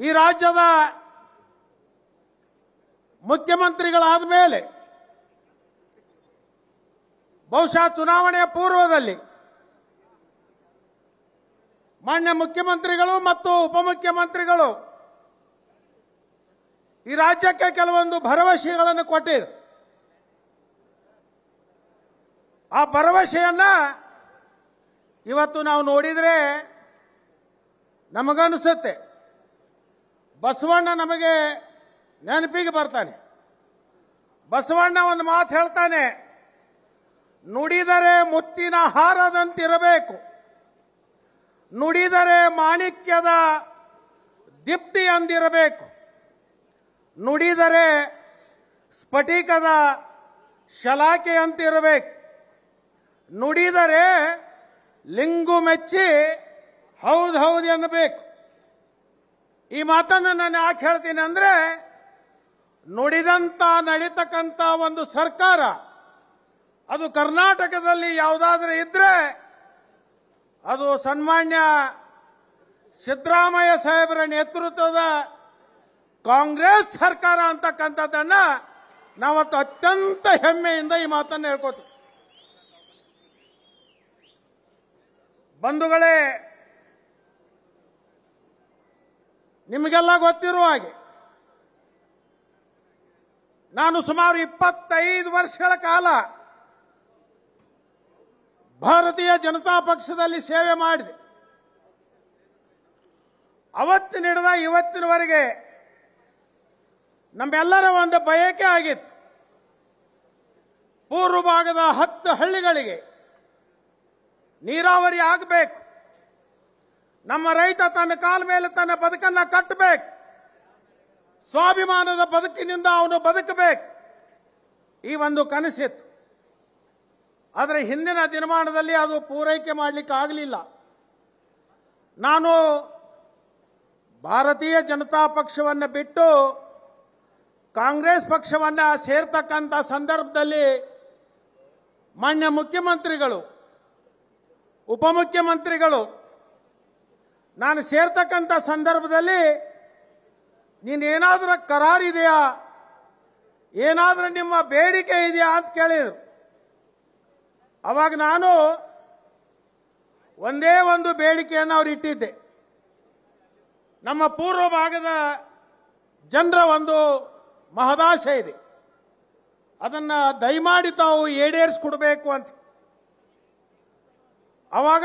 ಈ ರಾಜ್ಯದ ಮುಖ್ಯಮಂತ್ರಿಗಳಾದ ಮೇಲೆ ಬಹುಶಃ ಚುನಾವಣೆಯ ಪೂರ್ವದಲ್ಲಿ ಮಾನ್ಯ ಮುಖ್ಯಮಂತ್ರಿಗಳು ಮತ್ತು ಉಪಮುಖ್ಯಮಂತ್ರಿಗಳು ಈ ರಾಜ್ಯಕ್ಕೆ ಕೆಲವೊಂದು ಭರವಸೆಗಳನ್ನು ಕೊಟ್ಟಿದ್ರು ಆ ಭರವಸೆಯನ್ನ ಇವತ್ತು ನಾವು ನೋಡಿದರೆ ನಮಗನಿಸುತ್ತೆ. ಬಸವಣ್ಣ ನಮಗೆ ನೆನಪಿಗೆ ಬರ್ತಾನೆ. ಬಸವಣ್ಣ ಒಂದು ಮಾತು ಹೇಳ್ತಾನೆ, ನುಡಿದರೆ ಮುತ್ತಿನ ಹಾರದಂತಿರಬೇಕು. ನುಡಿದರೆ ಮಾಣಿಕ್ಯದ ದೀಪ್ತಿ ಅಂದಿರಬೇಕು ನುಡಿದರೆ ಸ್ಫಟಿಕದ ಶಲಾಕೆ ಅಂತಿರಬೇಕು ನುಡಿದರೆ ಲಿಂಗು ಮೆಚ್ಚಿ ಹೌದು ಹೌದು ಎನ್ನಬೇಕು. ಈ ಮಾತನ್ನು ನಾನು ಯಾಕೆ ಹೇಳ್ತೀನಿ ಅಂದ್ರೆ, ನುಡಿದಂತ ನಡೀತಕ್ಕಂಥ ಒಂದು ಸರ್ಕಾರ, ಅದು ಕರ್ನಾಟಕದಲ್ಲಿ ಯಾವುದಾದ್ರೂ ಇದ್ರೆ, ಅದು ಸನ್ಮಾನ್ಯ ಸಿದ್ದರಾಮಯ್ಯ ಸಾಹೇಬರ ನೇತೃತ್ವದ ಕಾಂಗ್ರೆಸ್ ಸರ್ಕಾರ ಅಂತಕ್ಕಂಥದ್ದನ್ನ ನಾವತ್ತು ಅತ್ಯಂತ ಹೆಮ್ಮೆಯಿಂದ ಈ ಮಾತನ್ನು ಹೇಳ್ಕೋತೀವಿ. ಬಂಧುಗಳೇ ನಿಮಗೆಲ್ಲ ಗೊತ್ತಿರುವ ಹಾಗೆ, ನಾನು ಸುಮಾರು ಇಪ್ಪತ್ತೈದು ವರ್ಷಗಳ ಕಾಲ ಭಾರತೀಯ ಜನತಾ ಪಕ್ಷದಲ್ಲಿ ಸೇವೆ ಮಾಡಿದೆ. ಅವತ್ತಿನಿಡಿದ ಇವತ್ತಿನವರೆಗೆ ನಮ್ಮೆಲ್ಲರ ಒಂದು ಬಯಕೆ ಆಗಿತ್ತು. ಪೂರ್ವ ಭಾಗದ ಹತ್ತು ಹಳ್ಳಿಗಳಿಗೆ ನೀರಾವರಿ ಆಗಬೇಕು. ನಮ್ಮ ರೈತ ತನ್ನ ಕಾಲ ಮೇಲೆ ತನ್ನ ಬದುಕನ್ನ ಕಟ್ಟಬೇಕು. ಸ್ವಾಭಿಮಾನದ ಬದುಕಿನಿಂದ ಅವನು ಬದುಕಬೇಕು. ಈ ಒಂದು ಕನಸಿತ್ತು. ಆದರೆ ಹಿಂದಿನ ದಿನಮಾನದಲ್ಲಿ ಅದು ಪೂರೈಕೆ ಮಾಡಲಿಕ್ಕೆ ಆಗಲಿಲ್ಲ. ನಾನು ಭಾರತೀಯ ಜನತಾ ಪಕ್ಷವನ್ನು ಬಿಟ್ಟು ಕಾಂಗ್ರೆಸ್ ಪಕ್ಷವನ್ನು ಸೇರ್ತಕ್ಕಂಥ ಸಂದರ್ಭದಲ್ಲಿ ಮಾನ್ಯ ಮುಖ್ಯಮಂತ್ರಿಗಳು, ಉಪಮುಖ್ಯಮಂತ್ರಿಗಳು ನಾನು ಸೇರ್ತಕ್ಕಂಥ ಸಂದರ್ಭದಲ್ಲಿ ನೀನೇನಾದರೂ ಕರಾರಿದೆಯಾ ಏನಾದರೂ ನಿಮ್ಮ ಬೇಡಿಕೆ ಇದೆಯಾ ಅಂತ ಕೇಳಿದರು. ಅವಾಗ ನಾನು ಒಂದೇ ಒಂದು ಬೇಡಿಕೆಯನ್ನು ಅವ್ರು ಇಟ್ಟಿದ್ದೆ. ನಮ್ಮ ಪೂರ್ವ ಭಾಗದ ಜನರ ಒಂದು ಮಹದಾಶೆ ಇದೆ. ಅದನ್ನು ದಯಮಾಡಿ ತಾವು ಈಡೇರಿಸ್ಕೊಡ್ಬೇಕು ಅಂತ. ಅವಾಗ